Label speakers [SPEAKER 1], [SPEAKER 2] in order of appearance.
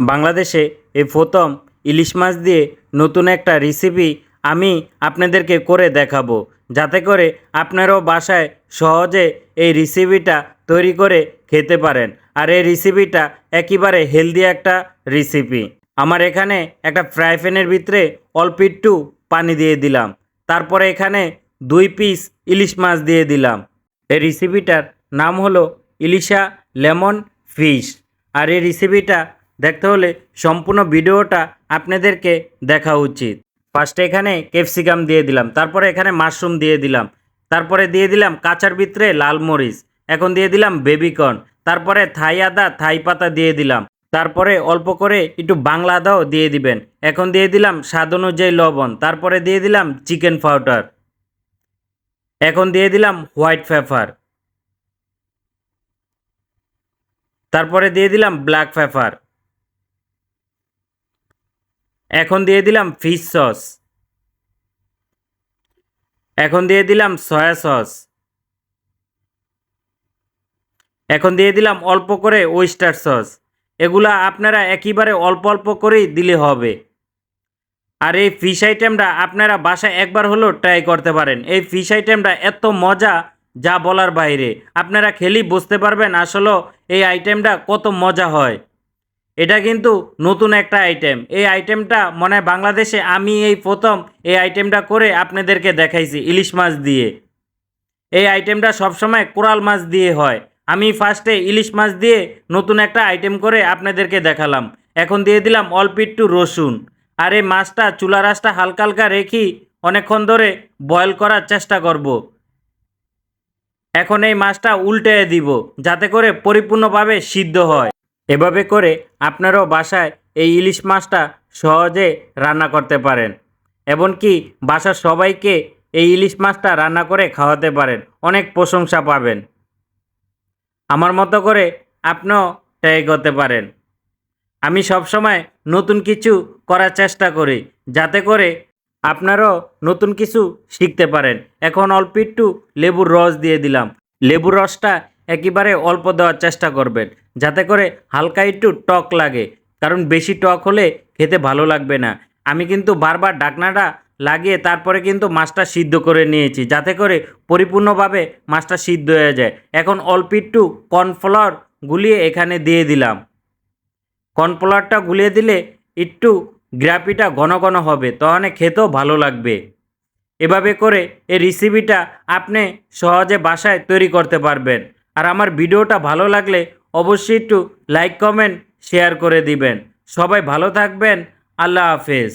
[SPEAKER 1] বাংলাদেশে এই প্রথম ইলিশ মাছ দিয়ে নতুন একটা রেসিপি আমি আপনাদেরকে করে দেখাবো। যাতে করে আপনারাও বাসায় সহজে এই রেসিপিটা তৈরি করে খেতে পারেন। আর এই রেসিপিটা একেবারে হেলদি একটা রেসিপি আমার এখানে একটা ফ্রাই প্যানের ভিতরে অল্প একটু পানি দিয়ে দিলাম। তারপরে এখানে দুই পিস ইলিশ মাছ দিয়ে দিলাম। এই রেসিপিটার নাম হলো ইলিশা লেমন ফিশ। আর এই রেসিপিটা দেখতে হলে সম্পূর্ণ ভিডিওটা আপনাদেরকে দেখা উচিত। ফার্স্টে এখানে ক্যাপসিকাম দিয়ে দিলাম, তারপরে এখানে মাশরুম দিয়ে দিলাম, তারপরে দিয়ে দিলাম কাঁচার ভিতরে লাল মরিচ, এখন দিয়ে দিলাম বেবিকর্ন তারপরে থাই আদা, থাই পাতা দিয়ে দিলাম, তারপরে অল্প করে একটু বাংলা আদাও দিয়ে দিবেন, এখন দিয়ে দিলাম স্বাদ অনুযায়ী লবণ, তারপরে দিয়ে দিলাম চিকেন পাউডার, এখন দিয়ে দিলাম হোয়াইট পেপার, তারপরে দিয়ে দিলাম ব্ল্যাক পেপার এখন দিয়ে দিলাম ফিশ সস এখন দিয়ে দিলাম সয়া সস এখন দিয়ে দিলাম অল্প করে ওয়েস্টার সস এগুলা আপনারা একেবারে অল্প অল্প করেই দিলে হবে। আর এই ফিশ আইটেমটা আপনারা বাসায় একবার হলেও ট্রাই করতে পারেন। এই ফিশ আইটেমটা এত মজা, যা বলার বাইরে। আপনারা খেলেই বুঝতে পারবেন আসলে এই আইটেমটা কত মজা হয়। এটা কিন্তু নতুন একটা আইটেম এই আইটেমটা মনে হয় বাংলাদেশে আমি এই প্রথম এই আইটেমটা করে আপনাদেরকে দেখাইছি, ইলিশ মাছ দিয়ে। এই আইটেমটা সবসময় কোরাল মাছ দিয়ে হয়। আমি ফার্স্টে ইলিশ মাছ দিয়ে নতুন একটা আইটেম করে আপনাদেরকে দেখালাম। এখন দিয়ে দিলাম অল্প একটু রসুন। আর এই মাছটা, চুলা রাসটা হালকা হালকা রেখি অনেকক্ষণ ধরে বয়েল করার চেষ্টা করব। এখন এই মাছটা উল্টে দিব, যাতে করে পরিপূর্ণভাবে সিদ্ধ হয়। এভাবে করে আপনারাও বাসায় এই ইলিশ মাছটা সহজে রান্না করতে পারেন। এমনকি বাসার সবাইকে এই ইলিশ মাছটা রান্না করে খাওয়াতে পারেন। অনেক প্রশংসা পাবেন। আমার মতো করে আপনিও ট্রাই করতে পারেন। আমি সবসময় নতুন কিছু করার চেষ্টা করি, যাতে করে আপনারাও নতুন কিছু শিখতে পারেন। এখন অল্প একটু লেবুর রস দিয়ে দিলাম। লেবুর রসটা একেবারে অল্প দেওয়ার চেষ্টা করবেন, যাতে করে হালকা একটু টক লাগে, কারণ বেশি টক হলে খেতে ভালো লাগবে না। আমি কিন্তু বারবার ডাকনাটা লাগিয়ে তারপরে কিন্তু মাছটা সিদ্ধ করে নিয়েছি, যাতে করে পরিপূর্ণভাবে মাছটা সিদ্ধ হয়ে যায়। এখন অল্প একটু কর্নফ্লাওয়ার গুলিয়ে এখানে দিয়ে দিলাম। কর্নফ্লাওয়ারটা গুলিয়ে দিলে একটু গ্রাপিটা ঘন ঘন হবে তখন খেতেও ভালো লাগবে। এভাবে করে এই রেসিপিটা আপনি সহজে বাসায় তৈরি করতে পারবেন। আর আমার ভিডিওটা ভালো লাগলে অবশ্যই একটু লাইক কমেন্ট শেয়ার করে দিবেন। সবাই ভালো থাকবেন। আল্লাহ হাফেজ।